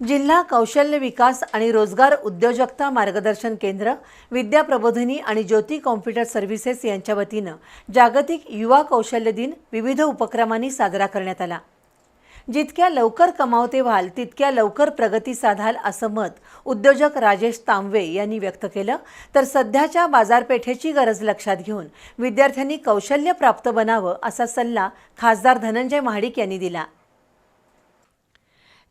जिल्हा कौशल्य विकास आणि रोजगार उद्योजकता मार्गदर्शन केंद्र विद्या प्रबोधिनी आणि ज्योती कॉम्प्युटर सर्व्हिसेस यांच्या वतीनं जागतिक युवा कौशल्य दिन विविध उपक्रमांनी साजरा करण्यात आला. जितक्या लवकर कमावते व्हाल तितक्या लवकर प्रगती साधाल असं मत उद्योजक राजेश तांबवे यांनी व्यक्त केलं. तर सध्याच्या बाजारपेठेची गरज लक्षात घेऊन विद्यार्थ्यांनी कौशल्य प्राप्त बनावं असा सल्ला खासदार धनंजय महाडिक यांनी दिला.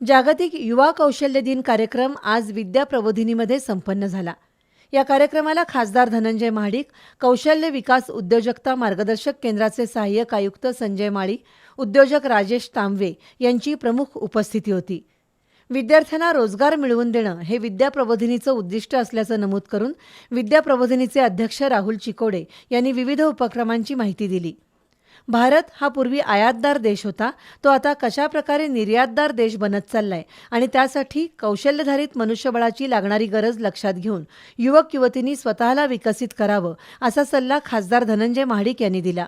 जागतिक युवा कौशल्य दिन कार्यक्रम आज विद्या प्रबोधिनीमध्ये संपन्न झाला. या कार्यक्रमाला खासदार धनंजय महाडिक कौशल्य विकास उद्योजकता मार्गदर्शक केंद्राचे सहाय्यक आयुक्त संजय माळी उद्योजक राजेश तांबवे यांची प्रमुख उपस्थिती होती. विद्यार्थ्यांना रोजगार मिळवून देणं हे विद्या प्रबोधिनीचं उद्दिष्ट असल्याचं नमूद करून विद्या प्रबोधिनीचे अध्यक्ष राहुल चिकोडे यांनी विविध उपक्रमांची माहिती दिली. भारत हा पूर्वी आयातदार देश होता. तो आता कशाप्रकारे निर्यातदार देश बनत चाललाय आणि त्यासाठी कौशल्यधारित मनुष्यबळाची लागणारी गरज लक्षात घेऊन युवक युवतींनी स्वतःला विकसित करावं असा सल्ला खासदार धनंजय महाडिक यांनी दिला.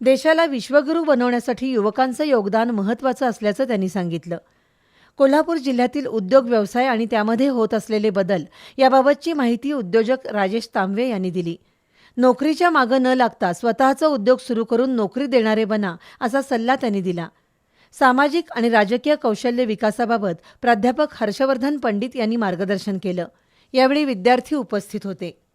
देशाला विश्वगुरू बनवण्यासाठी युवकांचं योगदान महत्त्वाचं असल्याचं त्यांनी सांगितलं. कोल्हापूर जिल्ह्यातील उद्योग व्यवसाय आणि त्यामध्ये होत असलेले बदल याबाबतची माहिती उद्योजक राजेश तांबे यांनी दिली. नोकरीच्या मागं न लागता स्वतःचा उद्योग सुरू करून नोकरी देणारे बना असा सल्ला त्यांनी दिला. सामाजिक आणि राजकीय कौशल्य विकासाबाबत प्राध्यापक हर्षवर्धन पंडित यांनी मार्गदर्शन केलं. यावेळी विद्यार्थी उपस्थित होते.